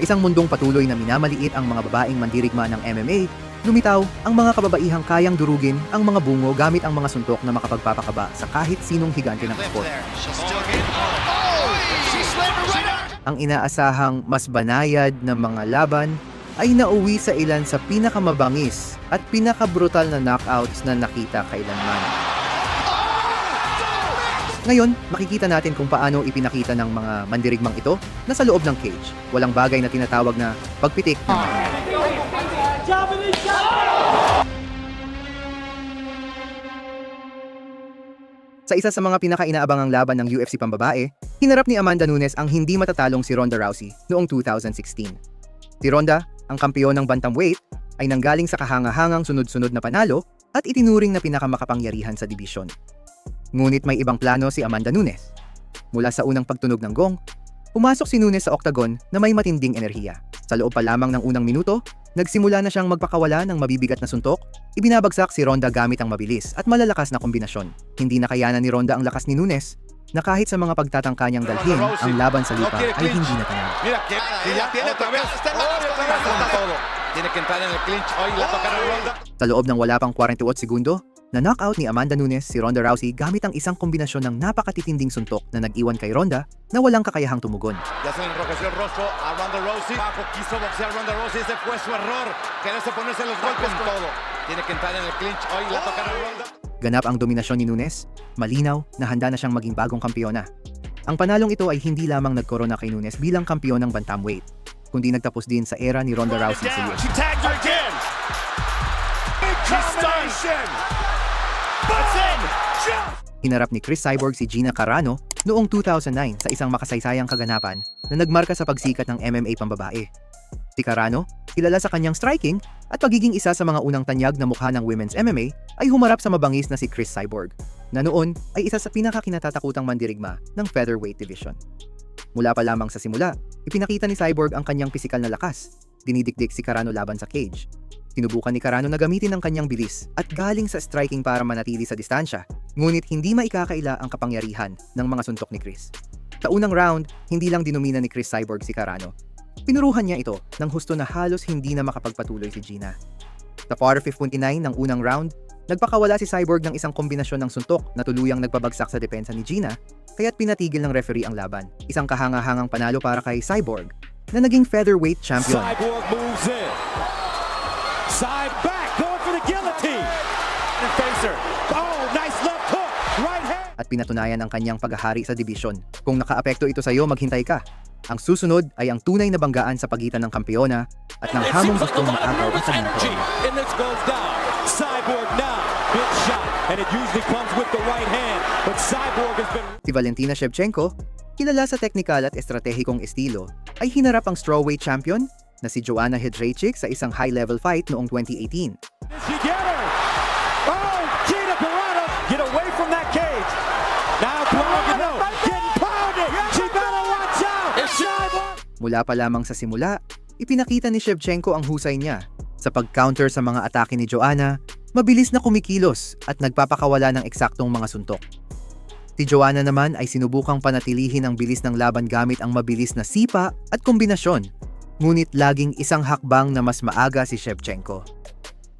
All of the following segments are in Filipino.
Sa isang mundong patuloy na minamaliit ang mga babaeng mandirigma ng MMA, lumitaw ang mga kababaihang kayang durugin ang mga bungo gamit ang mga suntok na makapagpapakaba sa kahit sinong higante ng sport. Ang inaasahang mas banayad na mga laban ay nauwi sa ilan sa pinakamabangis at pinakabrutal na knockouts na nakita kailanman. Ngayon, makikita natin kung paano ipinakita ng mga mandirigmang ito na sa loob ng cage. Walang bagay na tinatawag na pagpitik ng Sa isa sa mga pinakainaabangang laban ng UFC pambabae, hinarap ni Amanda Nunes ang hindi matatalong si Ronda Rousey noong 2016. Si Ronda, ang kampiyon ng bantamweight, ay nanggaling sa kahangahangang sunod-sunod na panalo at itinuring na pinakamakapangyarihan sa dibisyon. Ngunit may ibang plano si Amanda Nunes. Mula sa unang pagtunog ng gong, pumasok si Nunes sa oktagon na may matinding enerhiya. Sa loob pa lamang ng unang minuto, nagsimula na siyang magpakawala ng mabibigat na suntok, ibinabagsak si Ronda gamit ang mabilis at malalakas na kombinasyon. Hindi nakayanan ni Ronda ang lakas ni Nunes na kahit sa mga pagtatangka niyang dalhin ang laban sa lupa ay hindi natanong. Mira, en el clinch. Hoy la toca Ronda. Sa loob ng wala pang 48 segundo, na knockout ni Amanda Nunes si Ronda Rousey gamit ang isang kombinasyon ng napakatitinding suntok na nag-iwan kay Ronda na walang kakayahang tumugon. Ya se le enrojeció el rostro a Ronda Rousey. Bajo quiso boxear Ronda Rousey. Ese fue su error. Quererse ponerse los golpes con todo. Tiene que entrar en el clinch. Hoy la toca Ronda. Ganap ang dominasyon ni Nunes, malinaw na handa na siyang maging bagong kampiyona. Ang panalong ito ay hindi lamang nagkorona kay Nunes bilang kampiyon ng bantamweight, kundi nagtapos din sa era ni Ronda Rousey sa UFC. She tagged her again. Hinarap ni Chris Cyborg si Gina Carano noong 2009 sa isang makasaysayang kaganapan na nagmarka sa pagsikat ng MMA pambabae. Si Carano, kilala sa kanyang striking at pagiging isa sa mga unang tanyag na mukha ng women's MMA, ay humarap sa mabangis na si Chris Cyborg, na noon ay isa sa pinakakinatatakutang mandirigma ng featherweight division. Mula pa lamang sa simula, ipinakita ni Cyborg ang kanyang pisikal na lakas. Dinidikdik si Carano laban sa cage. Sinubukan ni Carano na gamitin ang kanyang bilis at galing sa striking para manatili sa distansya, ngunit hindi maikakaila ang kapangyarihan ng mga suntok ni Chris. Sa unang round, hindi lang dinumina ni Chris Cyborg si Carano. Pinuruhan niya ito ng husto na halos hindi na makapagpatuloy si Gina. Sa quarter 59 ng unang round, nagpakawala si Cyborg ng isang kombinasyon ng suntok na tuluyang nagpabagsak sa depensa ni Gina, kaya't pinatigil ng referee ang laban. Isang kahangahangang panalo para kay Cyborg na naging featherweight champion. Cyborg moves in. Side back, going for the guillotine. And facer. Oh, nice left hook. Right hand. at pinatunayan ang kanyang paghahari sa dibisyon. Kung nakaapekto ito sa iyo, maghintay ka. Ang susunod ay ang tunay na banggaan sa pagitan ng kampiyona at ng hamong gustong maagaw energy. corona. And this goes down. Cyborg now. Big shot. And it usually comes with the right hand. But Cyborg has been Si Valentina Shevchenko, kilala sa teknikal at estratehikong estilo, ay hinarap ang strawweight champion na si Joanna Hedrejczyk sa isang high-level fight noong 2018. Did she get her? Oh, Gina Carano, get away from that cage. Now Carano getting pounded. She better watch out. Cyborg. Mula pa lamang sa simula, ipinakita ni Shevchenko ang husay niya. Sa pag-counter sa mga atake ni Joanna, mabilis na kumikilos at nagpapakawala ng eksaktong mga suntok. Si Joanna naman ay sinubukang panatilihin ang bilis ng laban gamit ang mabilis na sipa at kombinasyon, ngunit laging isang hakbang na mas maaga si Shevchenko.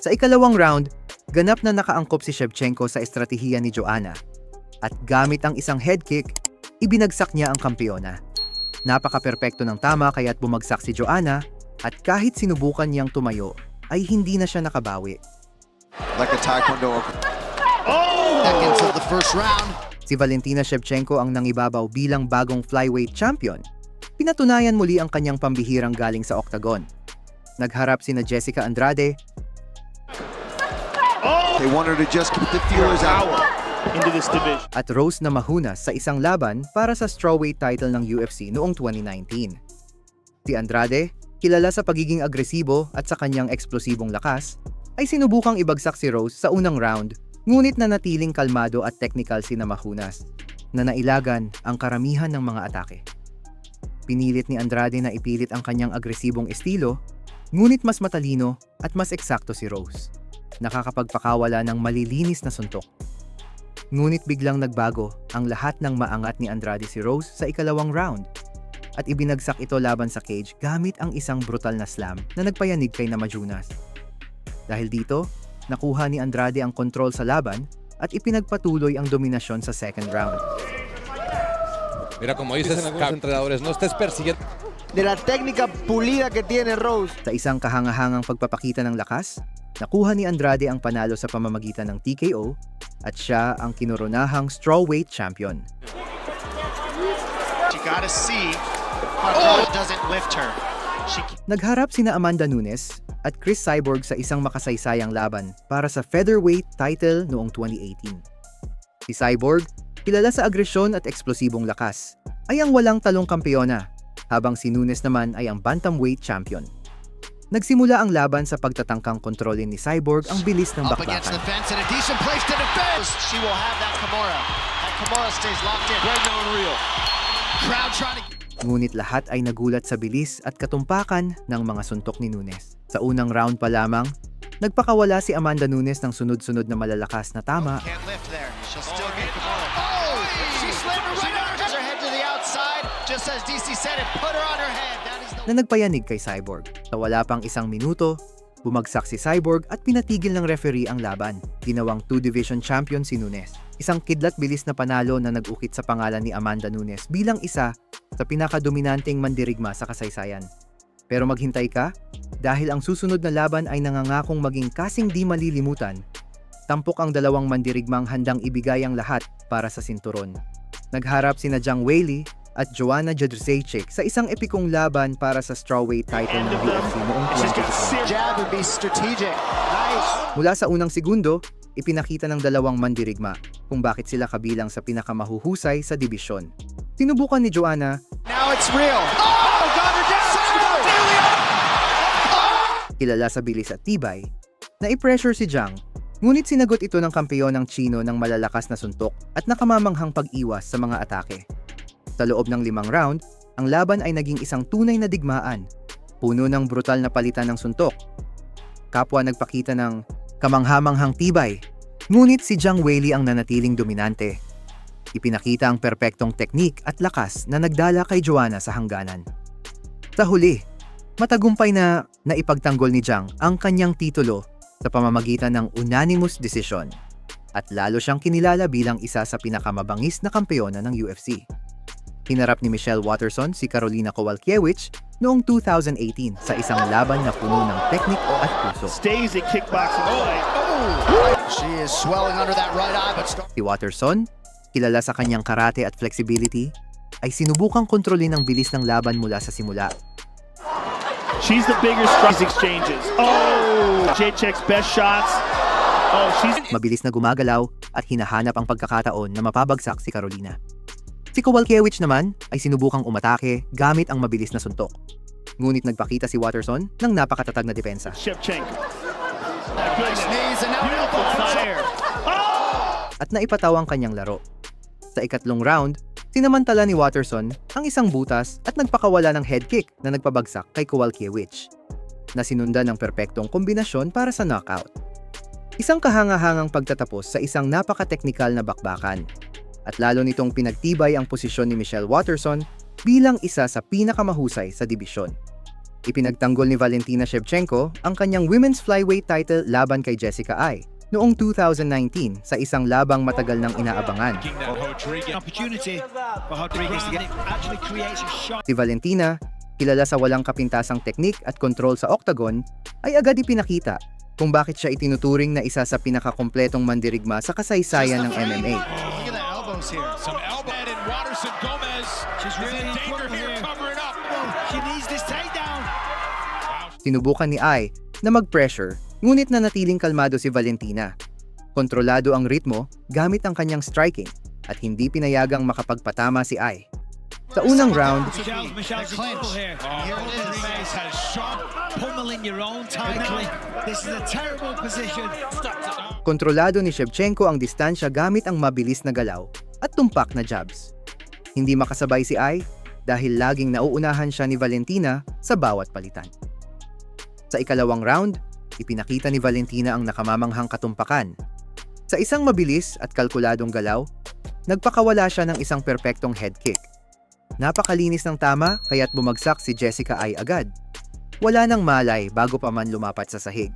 Sa ikalawang round, ganap na nakaangkop si Shevchenko sa estratehiya ni Joanna at gamit ang isang head kick, ibinagsak niya ang kampiyona. Napaka-perpekto ng tama kaya't bumagsak si Joanna at kahit sinubukan niyang tumayo, ay hindi na siya nakabawi. like a taekwondo. Seconds of the first round. Si Valentina Shevchenko ang nangibabaw bilang bagong flyweight champion. Pinatunayan muli ang kanyang pambihirang galing sa oktagon. Nagharap sina Jessica Andrade They want her to just keep the feelers out. Into this division. at Rose Namajunas sa isang laban para sa strawweight title ng UFC noong 2019. Si Andrade, kilala sa pagiging agresibo at sa kanyang eksplosibong lakas, ay sinubukang ibagsak si Rose sa unang round, ngunit nanatiling kalmado at technical si Namajunas, na nailagan ang karamihan ng mga atake. Pinilit ni Andrade na ipilit ang kanyang agresibong estilo, ngunit mas matalino at mas eksakto si Rose. Nakakapagpakawala ng malilinis na suntok Ngunit biglang nagbago ang lahat ng maangat ni Andrade si Rose sa ikalawang round. At ibinagsak ito laban sa cage gamit ang isang brutal na slam na nagpayanig kay Namajunas. Dahil dito, nakuha ni Andrade ang kontrol sa laban at ipinagpatuloy ang dominasyon sa second round. Mira, como dices algunos entrenadores, no estés persiguiendo. de la técnica pulida que tiene Rose. Sa isang kahangahangang pagpapakita ng lakas, nakuha ni Andrade ang panalo sa pamamagitan ng TKO at siya ang kinuronahang strawweight champion. You gotta see Andrade doesn't lift her. She Nagharap sina Amanda Nunes at Chris Cyborg sa isang makasaysayang laban para sa featherweight title noong 2018. Si Cyborg, kilala sa agresyon at eksplosibong lakas, ay ang walang talong kampiyona, habang si Nunes naman ay ang bantamweight champion. Nagsimula ang laban sa pagtatangkang kontrolin ni Cyborg ang bilis ng bakbakan. Crowd trying to Ngunit lahat ay nagulat sa bilis at katumpakan ng mga suntok ni Nunes. Sa unang round pa lamang, nagpakawala si Amanda Nunes ng sunod-sunod na malalakas na tama. Oh! Na nagpayanig kay Cyborg. Sa wala pang isang minuto, bumagsak si Cyborg at pinatigil ng referee ang laban. Ginawang two-division champion si Nunes. Isang kidlat bilis na panalo na nag-ukit sa pangalan ni Amanda Nunes bilang isa sa pinakadominanteng mandirigma sa kasaysayan. Pero maghintay ka, dahil ang susunod na laban ay nangangakong maging kasing di malilimutan, tampok ang dalawang mandirigmang handang ibigay ang lahat para sa sinturon. Nagharap sina Jiang Weili at Joanna Jędrzejczyk sa isang epikong laban para sa strawweight title ng UFC noong 2018. Jab would be strategic. Nice. Mula sa unang segundo, ipinakita ng dalawang mandirigma kung bakit sila kabilang sa pinakamahuhusay sa dibisyon. Sinubukan ni Joanna Now it's real. Oh, got her down. kilala sa bilis at tibay, na i-pressure si Jiang, ngunit sinagot ito ng kampeyon ng Chino ng malalakas na suntok at nakamamanghang pag-iwas sa mga atake. Sa loob ng limang round, ang laban ay naging isang tunay na digmaan, puno ng brutal na palitan ng suntok. Kapwa nagpakita ng kamanghamanghang tibay, ngunit si Jiang Weili ang nanatiling dominante. Ipinakita ang perpektong teknik at lakas na nagdala kay Joanna sa hangganan. Sa huli, Matagumpay na naipagtanggol ni Jiang ang kanyang titulo sa pamamagitan ng unanimous decision at lalo siyang kinilala bilang isa sa pinakamabangis na kampeyona ng UFC. Hinarap ni Michelle Watterson si Carolina Kowalkiewicz noong 2018 sa isang laban na puno ng teknik at puso. Stays at kickboxing fight. She is swelling under that right eye, but Si Watterson, kilala sa kanyang karate at flexibility, ay sinubukang kontrolin ang bilis ng laban mula sa simula She's the bigger strike exchanges. Oh, J-Check's best shots. Oh, she's mabilis na gumagalaw at hinahanap ang pagkakataon na mapabagsak si Carolina. Si Kowalkiewicz naman ay sinubukang umatake gamit ang mabilis na suntok. Ngunit nagpakita si Watterson ng napakatatag na depensa. Fire. at naipataw ang kanyang laro. Sa ikatlong round, sinamantala ni Watterson ang isang butas at nagpakawala ng head kick na nagpabagsak kay Kowalkiewicz na sinundan ng perpektong kombinasyon para sa knockout. Isang kahangahangang pagtatapos sa isang napaka-teknikal na bakbakan at lalo nitong pinagtibay ang posisyon ni Michelle Watterson bilang isa sa pinakamahusay sa dibisyon. Ipinagtanggol ni Valentina Shevchenko ang kanyang women's flyweight title laban kay Jessica Ai noong 2019 sa isang labang matagal nang inaabangan. Si Valentina, kilala sa walang kapintasang teknik at kontrol sa octagon, ay agad ipinakita kung bakit siya itinuturing na isa sa pinakakompletong mandirigma sa kasaysayan ng MMA. Elbows here. Some elbow and Watterson Gomez. She's really in danger here. covering up. She needs this takedown. Sinubukan ni Ai na mag-pressure, ngunit nanatiling kalmado si Valentina. Kontrolado ang ritmo gamit ang kanyang striking at hindi pinayagang makapagpatama si Ai. Sa unang round, here. Here position. kontrolado ni Shevchenko ang distansya gamit ang mabilis na galaw at tumpak na jabs. Hindi makasabay si Ai dahil laging nauunahan siya ni Valentina sa bawat palitan. Sa ikalawang round, ipinakita ni Valentina ang nakamamanghang katumpakan. Sa isang mabilis at kalkuladong galaw, nagpakawala siya ng isang perpektong head kick. Napakalinis ng tama kaya't bumagsak si Jessica ay agad. Wala nang malay bago pa man lumapat sa sahig.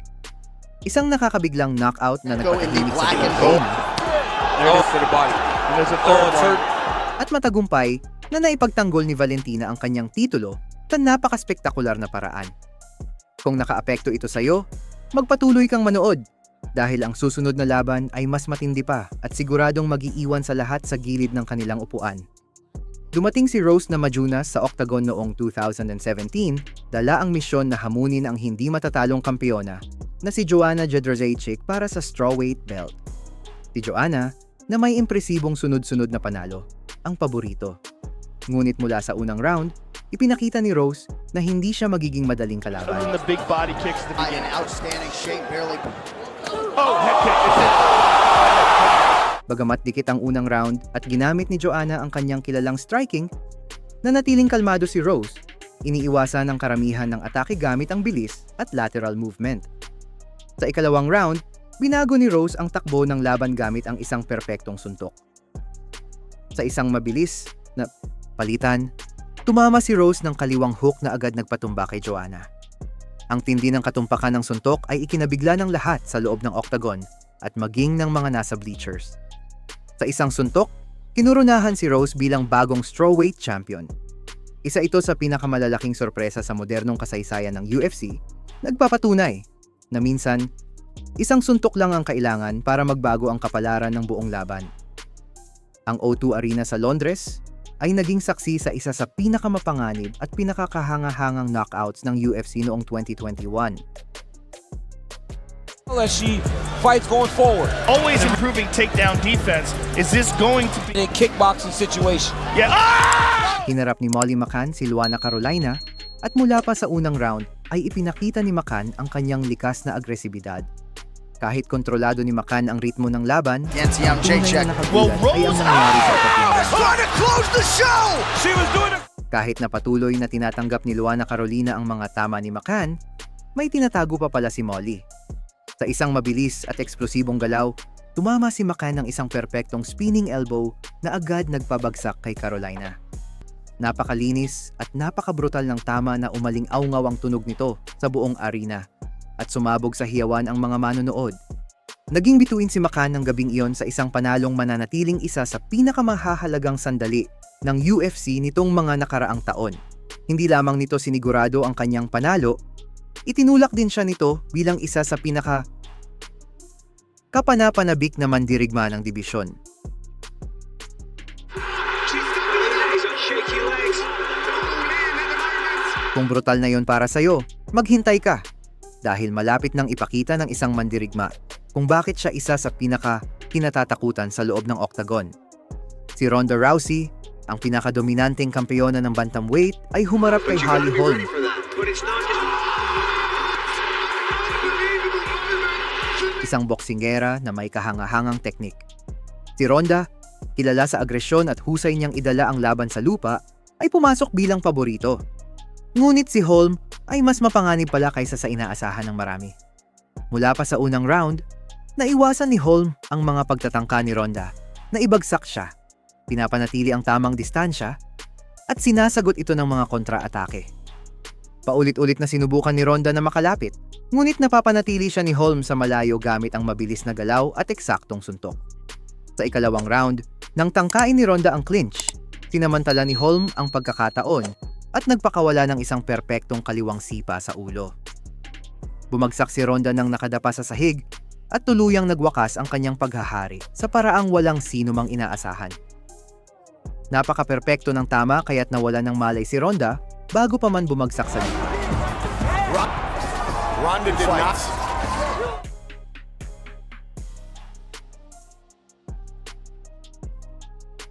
Isang nakakabiglang knockout na nagpatahimik sa black and Oh, there's a third one. at matagumpay na naipagtanggol ni Valentina ang kanyang titulo sa napakaspektakular na paraan. Kung nakaapekto ito sa'yo, magpatuloy kang manood dahil ang susunod na laban ay mas matindi pa at siguradong magiiwan sa lahat sa gilid ng kanilang upuan. Dumating si Rose na Majunas sa Octagon noong 2017, dala ang misyon na hamunin ang hindi matatalong kampiyona na si Joanna Jedrzejczyk para sa strawweight belt. Si Joanna, na may impresibong sunod-sunod na panalo, ang paborito. Ngunit mula sa unang round, ipinakita ni Rose na hindi siya magiging madaling kalaban. the big body kicks the In beginning. outstanding shape, barely Oh, head kick. It's. Bagamat dikit ang unang round at ginamit ni Joanna ang kanyang kilalang striking, nanatiling kalmado si Rose. Iniiwasan ng karamihan ng atake gamit ang bilis at lateral movement. Sa ikalawang round, binago ni Rose ang takbo ng laban gamit ang isang perpektong suntok. Sa isang mabilis na palitan, tumama si Rose ng kaliwang hook na agad nagpatumba kay Joanna. Ang tindi ng katumpakan ng suntok ay ikinabigla ng lahat sa loob ng octagon at maging ng mga nasa bleachers. Sa isang suntok, kinurunahan si Rose bilang bagong strawweight champion. Isa ito sa pinakamalalaking sorpresa sa modernong kasaysayan ng UFC, nagpapatunay na minsan, isang suntok lang ang kailangan para magbago ang kapalaran ng buong laban. Ang O2 Arena sa Londres ay naging saksi sa isa sa pinakamapanganib at pinakakahanga-hangang knockouts ng UFC noong 2021. as she fights going forward Always improving takedown defense. Is this going to be? in a kickboxing situation. Yeah. Ah! Hinarap ni Molly McCann si Luana Carolina at mula pa sa unang round ay ipinakita ni McCann ang kanyang likas na agresibidad. Kahit kontrolado ni McCann ang ritmo ng laban, against Yam tunay Jacek. na Well, nakagulat ay ang Rose- nangyari sa ikatlong round. Trying to close the show! She was doing it. Kahit na patuloy na tinatanggap ni Luana Carolina ang mga tama ni McCann, may tinatago pa pala si Molly. Sa isang mabilis at eksplosibong galaw, tumama si McCann ng isang perpektong spinning elbow na agad nagpabagsak kay Carolina. Napakalinis at napakabrutal ng tama na umaling awngaw ang tunog nito sa buong arena at sumabog sa hiyawan ang mga manonood. Naging bituin si McCann ng gabing iyon sa isang panalong mananatiling isa sa pinakamahahalagang sandali ng UFC nitong mga nakaraang taon. Hindi lamang nito sinigurado ang kanyang panalo, itinulak din siya nito bilang isa sa pinaka kapanapanabik na mandirigma ng dibisyon. Kung brutal na yon para sa'yo, maghintay ka dahil malapit nang ipakita ng isang mandirigma kung bakit siya isa sa pinaka kinatatakutan sa loob ng octagon. Si Ronda Rousey, ang pinakadominanteng kampiyona ng bantamweight, ay humarap kay Holly Holm. Isang boksingera na may kahangahangang teknik. Si Ronda, kilala sa agresyon at husay niyang idala ang laban sa lupa, ay pumasok bilang paborito. Ngunit si Holm ay mas mapanganib pala kaysa sa inaasahan ng marami. Mula pa sa unang round, naiwasan ni Holm ang mga pagtatangka ni Ronda na ibagsak siya. Pinapanatili ang tamang distansya at sinasagot ito ng mga kontra-atake. Paulit-ulit na sinubukan ni Ronda na makalapit, ngunit napapanatili siya ni Holm sa malayo gamit ang mabilis na galaw at eksaktong suntok. Sa ikalawang round, nang tangkain ni Ronda ang clinch, sinamantala ni Holm ang pagkakataon at nagpakawala ng isang perpektong kaliwang sipa sa ulo. Bumagsak si Ronda ng nakadapa sa sahig at tuluyang nagwakas ang kanyang paghahari sa paraang walang sino mang inaasahan. Napaka-perpekto ng tama kaya't nawala ng malay si Ronda bago pa man bumagsak sa lupa. Ronda did not.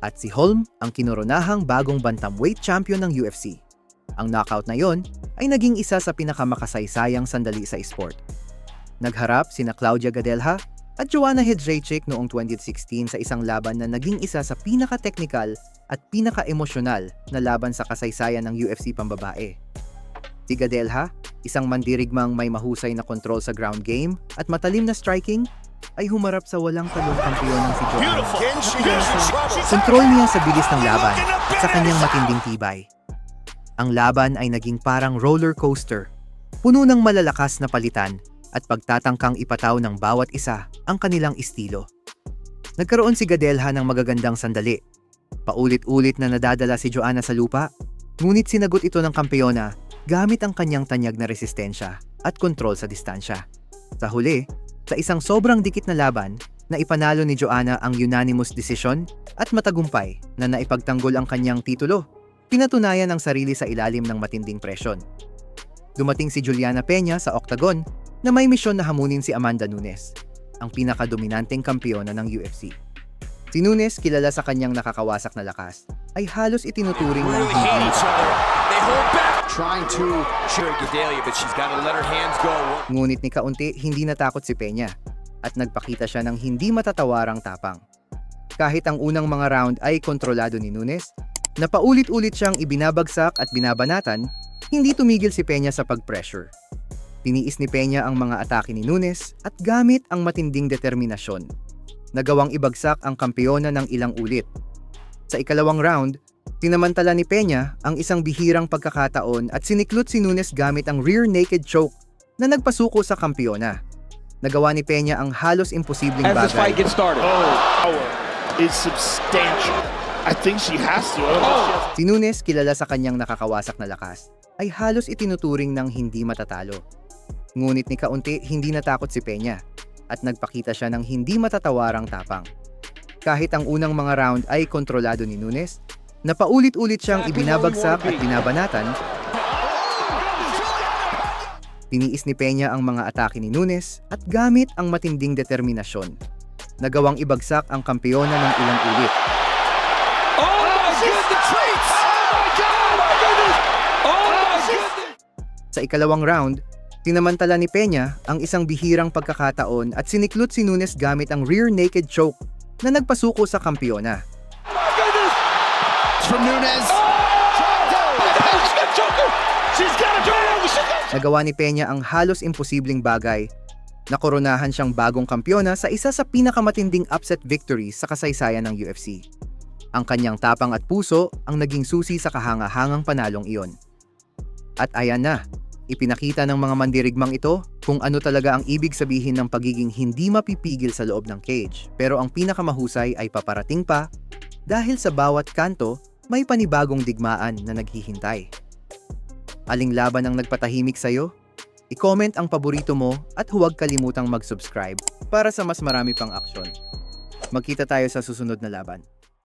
At si Holm ang kinuronahang bagong bantamweight champion ng UFC. Ang knockout na yon ay naging isa sa pinakamakasay-sayang sandali sa esport. Nagharap sina Claudia Gadelha at Joanna Hedrejczyk noong 2016 sa isang laban na naging isa sa pinaka-technical at pinaka-emosyonal na laban sa kasaysayan ng UFC pambabae. Si Gadelha, isang mandirigmang may mahusay na kontrol sa ground game at matalim na striking, ay humarap sa walang talong kampiyonang si Joanna. Kontrol niya sa bilis ng laban at sa kanyang matinding tibay. Ang laban ay naging parang roller coaster, puno ng malalakas na palitan at pagtatangkang ipataw ng bawat isa ang kanilang estilo. Nagkaroon si Gadelha ng magagandang sandali. Paulit-ulit na nadadala si Joanna sa lupa, ngunit sinagot ito ng kampiyona gamit ang kanyang tanyag na resistensya at kontrol sa distansya. Sa huli, sa isang sobrang dikit na laban, na ipanalo ni Joanna ang unanimous decision at matagumpay na naipagtanggol ang kanyang titulo. Pinatunayan ang sarili sa ilalim ng matinding presyon. Dumating si Juliana Peña sa Octagon na may misyon na hamunin si Amanda Nunes, ang pinakadominanteng kampiyona ng UFC. Si Nunes, kilala sa kanyang nakakawasak na lakas, ay halos itinuturing ng hindi. Trying to cheer Gadelia, but she's got to let her hands go. Ngunit ni kaunti hindi natakot si Peña at nagpakita siya ng hindi matatawarang tapang. Kahit ang unang mga round ay kontrolado ni Nunes, na paulit-ulit siyang ibinabagsak at binabanatan, hindi tumigil si Peña sa pag-pressure. Tiniis ni Peña ang mga atake ni Nunes at gamit ang matinding determinasyon. Nagawang ibagsak ang kampiyona ng ilang ulit. Sa ikalawang round, tinamantala ni Peña ang isang bihirang pagkakataon at siniklot si Nunes gamit ang rear naked choke na nagpasuko sa kampiyona. Nagawa ni Peña ang halos imposibleng As this fight bagay. gets started. Power is substantial. I think she has to. Otherwise Si Nunes, kilala sa kanyang nakakawasak na lakas, ay halos itinuturing ng hindi matatalo. Ngunit ni kaunti hindi natakot si Peña at nagpakita siya ng hindi matatawarang tapang. Kahit ang unang mga round ay kontrolado ni Nunes, na paulit-ulit siyang ibinabagsak at binabanatan, tiniis ni Peña ang mga atake ni Nunes at gamit ang matinding determinasyon. Nagawang ibagsak ang kampiyona ng ilang ulit Sa ikalawang round, tinamantala ni Peña ang isang bihirang pagkakataon at siniklot si Nunes gamit ang rear naked choke na nagpasuko sa kampiyona. It's from got Nagawa ni Peña ang halos imposibleng bagay na koronahan siyang bagong kampiyona sa isa sa pinakamatinding upset victory sa kasaysayan ng UFC. Ang kanyang tapang at puso ang naging susi sa kahanga-hangang panalong iyon. At ayan na, ipinakita ng mga mandirigmang ito kung ano talaga ang ibig sabihin ng pagiging hindi mapipigil sa loob ng cage. Pero ang pinakamahusay ay paparating pa dahil sa bawat kanto may panibagong digmaan na naghihintay. Aling laban ang nagpatahimik sa'yo? I-comment ang paborito mo at huwag kalimutang mag-subscribe para sa mas marami pang aksyon. Magkita tayo sa susunod na laban.